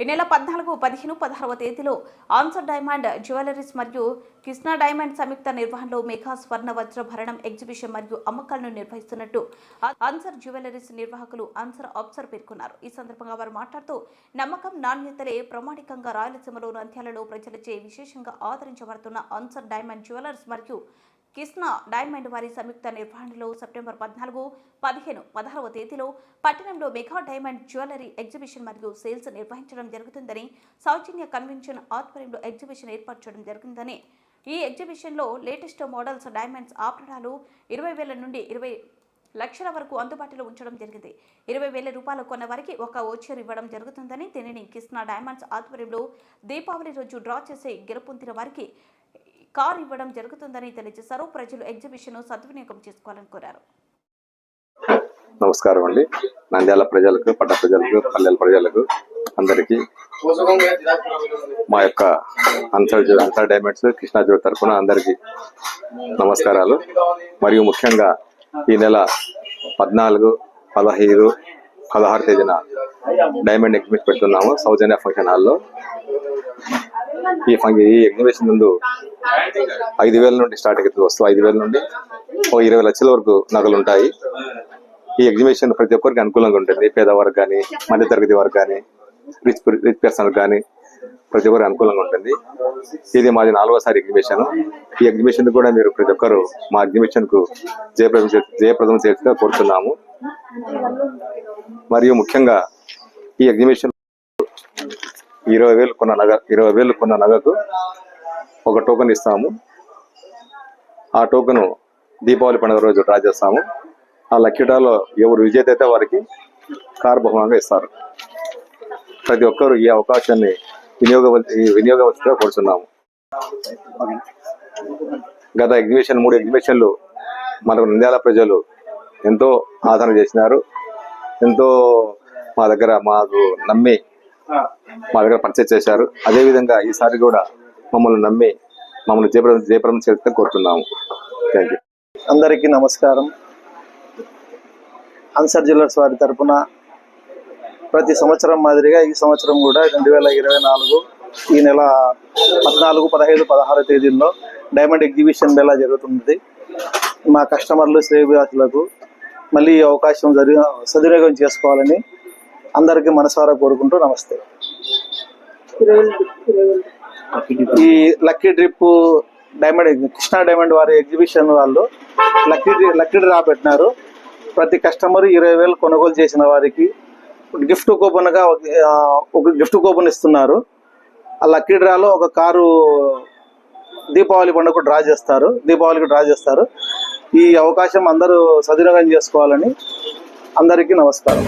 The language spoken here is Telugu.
ఈ నెల పద్నాలుగు పదిహేను పదహారవ తేదీలో ఆన్సర్ డైమండ్ జ్యువెలరీస్ మరియు కృష్ణా డైమండ్ సంయుక్త నిర్వహణలో మెగా స్వర్ణ వజ్రభరణం ఎగ్జిబిషన్ మరియు అమ్మకాలను నిర్వహిస్తున్నట్టు ఆన్సర్ జ్యువెలరీస్ నిర్వాహకులు ఆన్సర్ ఆబ్సర్ పేర్కొన్నారు. ఈ సందర్భంగా వారు మాట్లాడుతూ నమ్మకం నాణ్యతలే ప్రామాణికంగా రాయలసీమలో నంద్యాలలో ప్రజలచే విశేషంగా ఆదరించబడుతున్న ఆన్సర్ డైమండ్ జ్యువెలర్స్ మరియు కృష్ణ డైమండ్ వారి సంయుక్త నిర్వహణలో సెప్టెంబర్ పద్నాలుగు పదిహేను పదహారవ తేదీలో పట్టణంలో మెగా డైమండ్ జ్యువెలరీ ఎగ్జిబిషన్ మరియు సేల్స్ నిర్వహించడం జరుగుతుందని సౌజన్య కన్వెన్షన్ ఆధ్వర్యంలో ఎగ్జిబిషన్ ఏర్పాటు చేయడం జరిగిందని ఈ ఎగ్జిబిషన్లో లేటెస్ట్ మోడల్స్ డైమండ్స్ ఆభరణాలు ఇరవై వేల నుండి ఇరవై లక్షల వరకు అందుబాటులో ఉంచడం జరిగింది. ఇరవై వేల రూపాయలు కొన్న వారికి ఒక ఓచర్ ఇవ్వడం జరుగుతుందని దీనిని కృష్ణ డైమండ్స్ ఆధ్వర్యంలో దీపావళి రోజు డ్రా చేసి గెలుపొందిన వారికి కారు ఇవ్వడం జరుగుతుందని తెలియజేశారు. ప్రజలు ఎగ్జిబిషన్ సద్వినియోగం చేసుకోవాలని కోరారు. నమస్కారం అండి. నంద్యాల ప్రజలకు పట్ట ప్రజలకు పల్లెల ప్రజలకు అందరికీ మా యొక్క అంతర్ జ్యూ- డైమండ్స్ కృష్ణా జ్యోతి తరఫున అందరికీ నమస్కారాలు. మరియు ముఖ్యంగా ఈ నెల పద్నాలుగు పదహైదు పదహారు తేదీన డైమండ్ ఎగ్జిబిషన్ పెడుతున్నాము. సౌజన్య ఫంక్షన్ హాల్లో ఈ ఫంక్ ఈ ఎగ్జిబిషన్ ముందు ఐదు వేల నుండి స్టార్ట్ అవుతుంది వస్తువు ఐదు వేల నుండి ఓ ఇరవై లక్షల వరకు నగలు ఉంటాయి. ఈ ఎగ్జిబిషన్ ప్రతి ఒక్కరికి అనుకూలంగా ఉంటుంది. పేదవారికి కానీ మధ్య తరగతి వారికి కానీ రిచ్ రిచ్ పర్సన్ కానీ ప్రతి ఒక్కరికి అనుకూలంగా ఉంటుంది. ఇది మాది నాలుగోసారి ఎగ్జిబిషన్. ఈ ఎగ్జిబిషన్ కూడా మీరు ప్రతి ఒక్కరు మా ఎగ్జిబిషన్కు జయప్రదం జయప్రదం చేసిగా కోరుతున్నాము. మరియు ముఖ్యంగా ఈ ఎగ్జిబిషన్ ఇరవై వేలు కొన్న నగ ఇరవై వేలు కొన్న నగకు ఒక టోకెన్ ఇస్తాము. ఆ టోకెన్ దీపావళి పండుగ రోజు డ్రా చేస్తాము. ఆ లక్కీ ఎవరు విజేత అయితే వారికి కారు బహుమానంగా ఇస్తారు. ప్రతి ఒక్కరు ఈ అవకాశాన్ని వినియోగ వినియోగవలసిగా కోరుతున్నాము గత ఎగ్జిబిషన్ మూడు ఎగ్జిబిషన్లు మనకు నంద్యాల ప్రజలు ఎంతో ఆదరణ చేసినారు. ఎంతో మా దగ్గర మాకు నమ్మి మా దగ్గర పర్చేజ్ చేశారు. అదేవిధంగా ఈసారి కూడా మమ్మల్ని నమ్మి మమ్మల్ని జయప్రదం జయప్రదం చేస్తే కోరుతున్నాము. థ్యాంక్ యూ అందరికీ నమస్కారం. అన్సర్ జ్యువెలర్స్ వారి తరపున ప్రతి సంవత్సరం మాదిరిగా ఈ సంవత్సరం కూడా రెండు వేల ఇరవై నాలుగు ఈ నెల పద్నాలుగు పదహైదు పదహారు తేదీల్లో డైమండ్ ఎగ్జిబిషన్ మేళా జరుగుతుంది మా కస్టమర్లు శ్రేయభిలాషులకు మళ్ళీ ఈ అవకాశం జరి సద్వినియోగం చేసుకోవాలని అందరికీ మనసారా కోరుకుంటూ నమస్తే. ఈ lucky drip diamond Krishna diamond వారి ఎగ్జిబిషన్ వాళ్ళు లక్కీ డ్రి- లక్కీ డ్రా పెట్టినారు. ప్రతి కస్టమర్ ఇరవై వేలు కొనుగోలు చేసిన వారికి గిఫ్ట్ కూపన్గా ఒక గిఫ్ట్ కూపన్ ఇస్తున్నారు. ఆ లక్కీ డ్రాలో ఒక కారు దీపావళి పండుగ డ్రా చేస్తారు దీపావళికి డ్రా చేస్తారు. ఈ అవకాశం అందరూ సద్వినియోగం చేసుకోవాలని అందరికీ నమస్కారం.